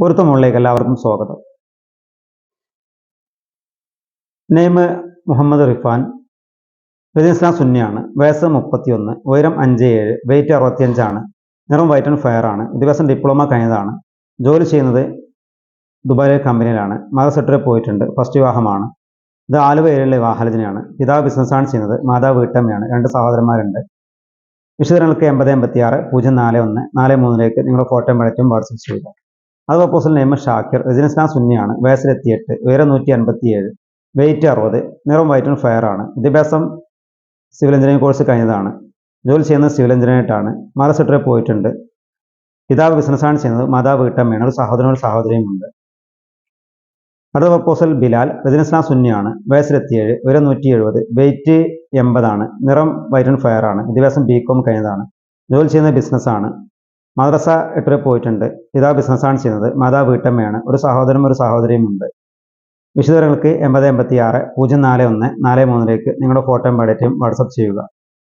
പൊരുത്തമുള്ളിലേക്ക് എല്ലാവർക്കും സ്വാഗതം. നെയ്മ് മുഹമ്മദ് റിഫാൻ ബിസിനസ്ലാം സുന്നിയാണ് വയസ്സ് മുപ്പത്തിയൊന്ന് ഉയരം അഞ്ച് ഏഴ് വെയിറ്റ് അറുപത്തിയഞ്ചാണ് നിറം വൈറ്റ് ആൻഡ് ഫയർ ആണ് വിദ്യാഭ്യാസം ഡിപ്ലോമ കഴിഞ്ഞതാണ് ജോലി ചെയ്യുന്നത് ദുബായിലെ കമ്പനിയിലാണ് മദർ സെക്ടറിൽ പോയിട്ടുണ്ട് ഫസ്റ്റ് വിവാഹമാണ്. ഇത് ആലുവ ഏരിയയിലെ വാഹലജനയാണ് പിതാവ് ബിസിനസ്സാണ് ചെയ്യുന്നത് മാതാവ് വീട്ടമ്മയാണ് രണ്ട് സഹോദരന്മാരുണ്ട്. വിശദങ്ങൾക്ക് എൺപത് എൺപത്തി ആറ് പൂജ്യം നാല് ഒന്ന് നാല് മൂന്നിലേക്ക് നിങ്ങളുടെ ഫോട്ടോയും പടറ്റും വാട്സപ്പ് ചെയ്യുക. അത് പ്രപ്പോസൽ നെയ്മ ഷാക്കിർ രജനിസ്ലാം സുന്നിയാണ് വയസ്സിലെത്തിയെട്ട് ഉയരം നൂറ്റി അൻപത്തി ഏഴ് വെയിറ്റ് അറുപത് നിറം വൈറ്റ് ഫയർ ആണ്. വിദ്യാഭ്യാസം സിവിൽ എഞ്ചിനീയറിംഗ് കോഴ്സ് കഴിഞ്ഞതാണ്. ജോലി ചെയ്യുന്നത് സിവിൽ എഞ്ചിനീയറായിട്ടാണ് സെക്ടറിൽ പോയിട്ടുണ്ട്. പിതാവ് ബിസിനസ്സാണ് ചെയ്യുന്നത് മാതാവ് വീട്ടമ്മയാണ്. ഒരു സഹോദരനും സഹോദരിയുമുണ്ട്. അടുത്ത പ്രപ്പോസൽ ബിലാൽ രജനിസ്ലാം സുന്നിയാണ് വയസ്സിലെത്തിയേഴ് ഉയരം നൂറ്റി എഴുപത് വെയിറ്റ് എൺപതാണ് നിറം വൈറ്റ് ആൻഡ് ഫയർ ആണ്. വിദ്യാഭ്യാസം ബി കോം കഴിഞ്ഞതാണ്. ജോലി ചെയ്യുന്നത് ബിസിനസ്സാണ് മദ്രസ എത്ര പോയിട്ടുണ്ട്. പിതാവ് ബിസിനസ്സാണ് ചെയ്യുന്നത്. മാതാവ് വീട്ടമ്മയാണ്. ഒരു സഹോദരനും ഒരു സഹോദരിയുമുണ്ട്. വിശദവിവരങ്ങൾക്ക് എൺപത് എൺപത്തി ആറ് പൂജ്യം നാല് ഒന്ന് നാല് മൂന്നിലേക്ക് നിങ്ങളുടെ ഫോട്ടോ ബയോഡേറ്റയും വാട്സപ്പ് ചെയ്യുക.